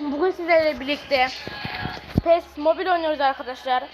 Bugün sizlerle birlikte PES Mobil oynuyoruz arkadaşlar.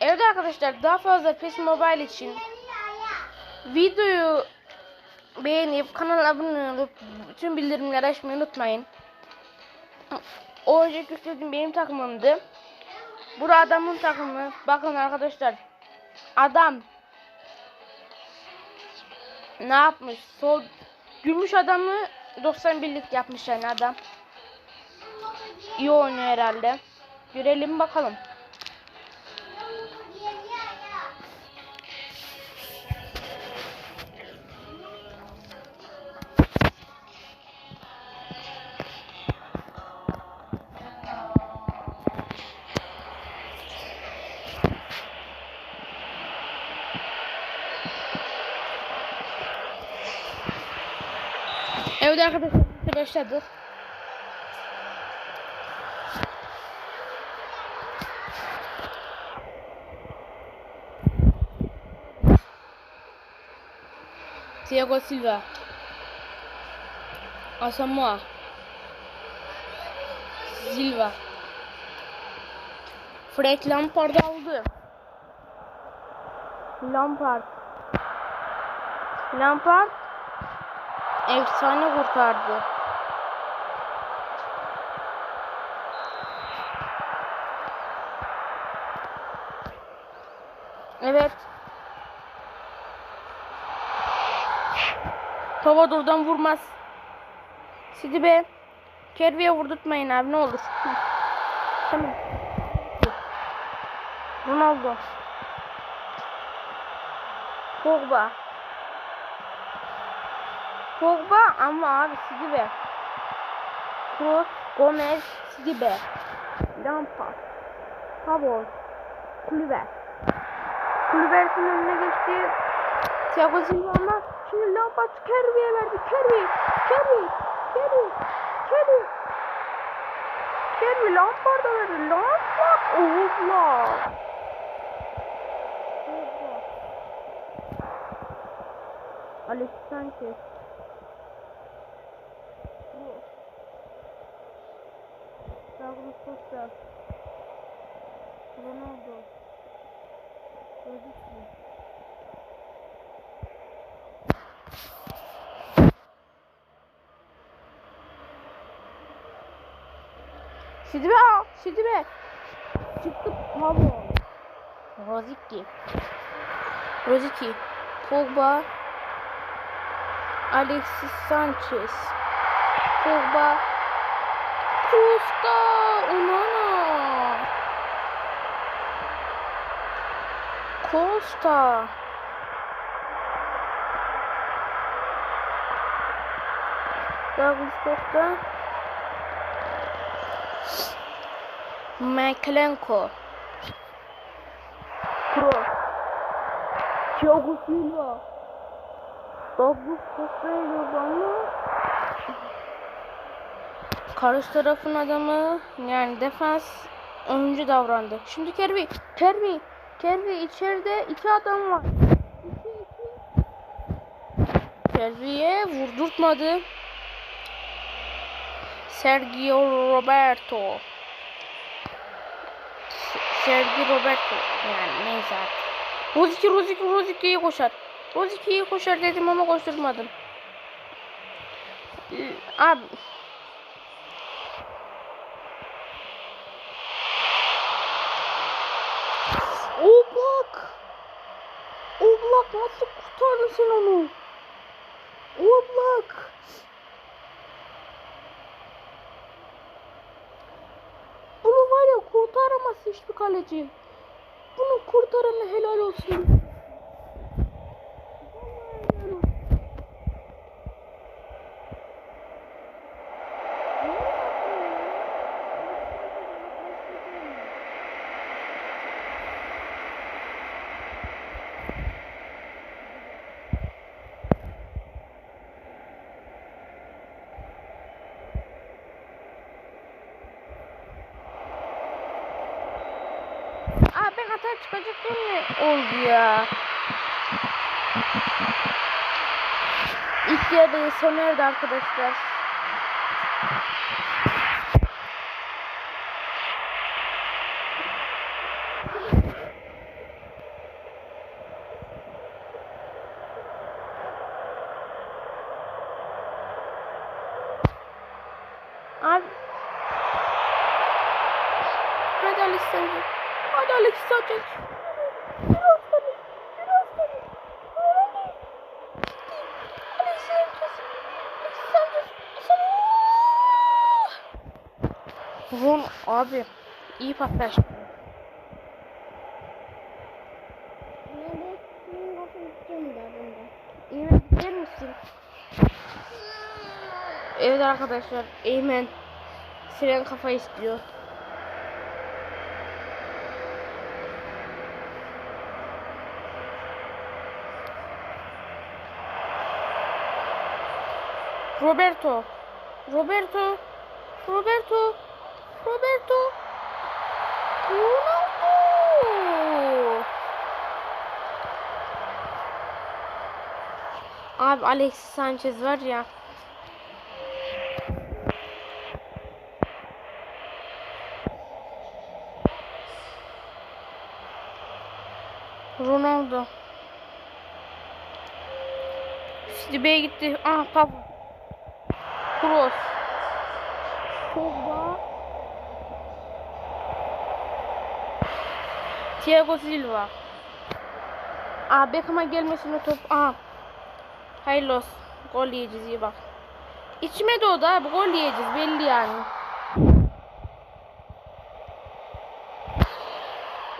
Evet arkadaşlar daha fazla PES Mobile için videoyu beğenip kanala abone olup bütün bildirimleri açmayı unutmayın. O önceki istediğim benim takımımdı. Burada adamın takımı. Bakın arkadaşlar. Adam ne yapmış? Sol gümüş adamı 91'lik yapmış yani adam. İyi oynuyor herhalde. Görelim bakalım. Evet arkadaşlar başladık. Thiago Silva. Asamoah. Silva. Frank Lampard aldı. Lampard. Lampard efsane kurtardı. Evet. Pavador'dan vurmaz. Sidibe. Kervi'ye vurdurtmayın abi ne olur. Tamam. Ronaldo. Pogba. Pogba ama abi Sidibe. Kroos, Gomez, Sidibe. Lampard. Pavon. Kulüber. Kulübersin önüne geçti. Thiago Silva ama şimdi Lampard Kerry'e verdi. Kerry, Kerry, Kerry, Kerry. Kerry Lampard'a verdi. Lampard. Oğuzla. Alex Sanchez. Douglas Costa. Ronaldo. Rodrigo. Sidibe al. Sidibe. Çıktı Pablo. Roziki. Roziki. Pogba. Alexis Sanchez. Pogba. Costa. Onana. Costa. Douglas Costa. Meklenko. Kroos. Thiago Silva. Douglas gördü ama karşı tarafın adamı yani defans oyuncu davrandı. Şimdi Kerbi, Kerbi, Kerbi içeride iki adam var. İki, iki. Kerbi'ye vurdurtmadı. Sergio Roberto. Sergio Roberto. Yani neyse artık. Roziki, Roziki, Roziki'yi koşar. Roziki'yi koşar dedim ama koşturmadım. Abi. Oblak. Oblak nasıl kurtardın sen onu? Oblak. Bunu var ya kurtaramaz hiçbir kaleci. Bunu kurtarana helal olsun. Ben hata çıkacak mi? Oldu ya. İlk yarı sona erdi arkadaşlar. Abi. Hadi Alex Sanchez. Hadi Alex Sanchez. Biraz tane. Biraz tane. Hadi. Alex Sanchez. Alex Sanchez. Salah. Ron abi. iyi paslaşma. Eymen gider misin? Evet arkadaşlar Eymen Siren kafa istiyor. Roberto Roberto Roberto Roberto Ronaldo Abi Alex Sanchez var ya. Ronaldo. Sidibe'ye gitti. Ah Pablo. Kroos. Pogba. Thiago Silva. Aa Beckham'a gelmesine top. Aha. Hayırlı olsun. Gol yiyeceğiz iyi bak. İçime doğdu abi. Gol yiyeceğiz belli yani.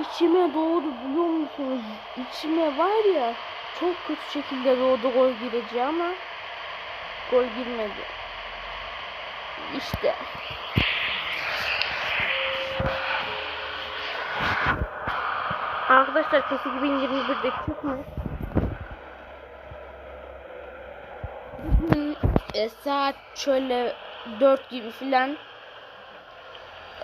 İçime doğdu biliyor musunuz? İçime var ya çok kötü şekilde doğdu gol gireceği ama gol girmedi. İşte. Arkadaşlar PES 2021'de çıkmış. Bugün e, saat şöyle 4 gibi filan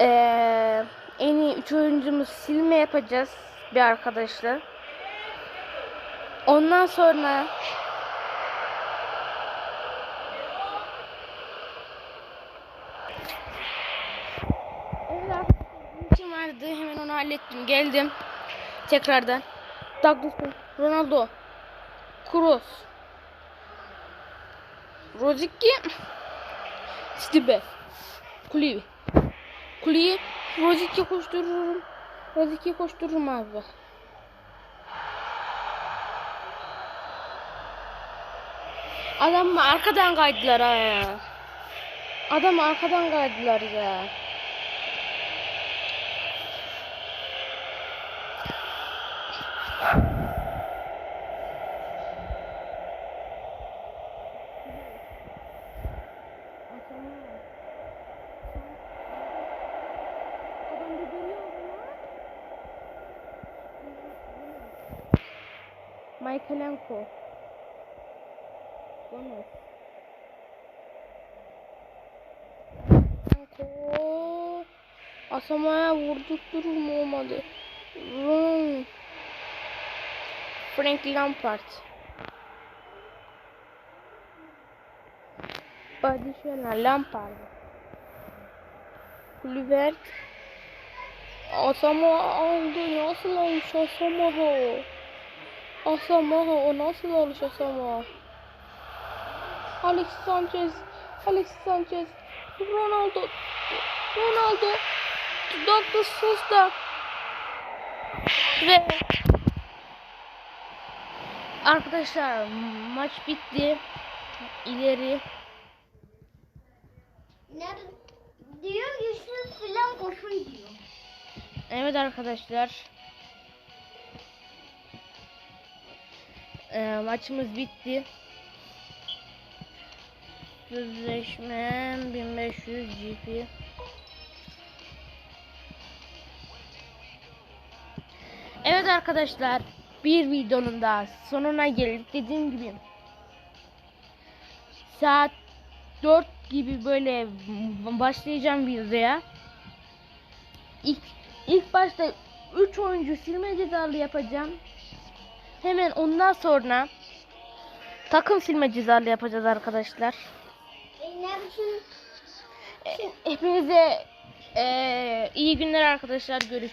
e, en iyi 3 oyuncumuz silme yapacağız bir arkadaşla. Ondan sonra Evet arkadaşlar bir işim vardı. Hemen onu hallettim. Geldim. Tekrardan. Douglas Ronaldo. Kroos. Rozicki. Stibe Kulivi Kuliyi Rozicki koştururum. Rozicki koştururum abi. Adam arkadan kaydılar ha. Adam arkadan kaydılar ya Michaelenko. Gomez. Asamaya vurdurtturum olmadı. Ron. Frank Lampard. Badişena Lampard. Kulübert. Asamoah aldı. Nasıl olmuş Asamoah? Asamoah o nasıl olmuş Asamoah? Alex Sanchez. Alex Sanchez. Ronaldo. Ronaldo. Douglas Costa. Ve Arkadaşlar maç bitti. İleri Nerede? Diyor Yusuf filan koşun diyor. Evet arkadaşlar. Ee, maçımız bitti. Sözleşme 1500 GP. Evet arkadaşlar. Bir videonun daha sonuna geldik. Dediğim gibi saat 4 gibi böyle başlayacağım videoya. İlk, ilk başta 3 oyuncu silme cezalı yapacağım. Hemen ondan sonra takım silme cezalı yapacağız arkadaşlar. E, Hepinize e, iyi günler arkadaşlar. Görüşürüz.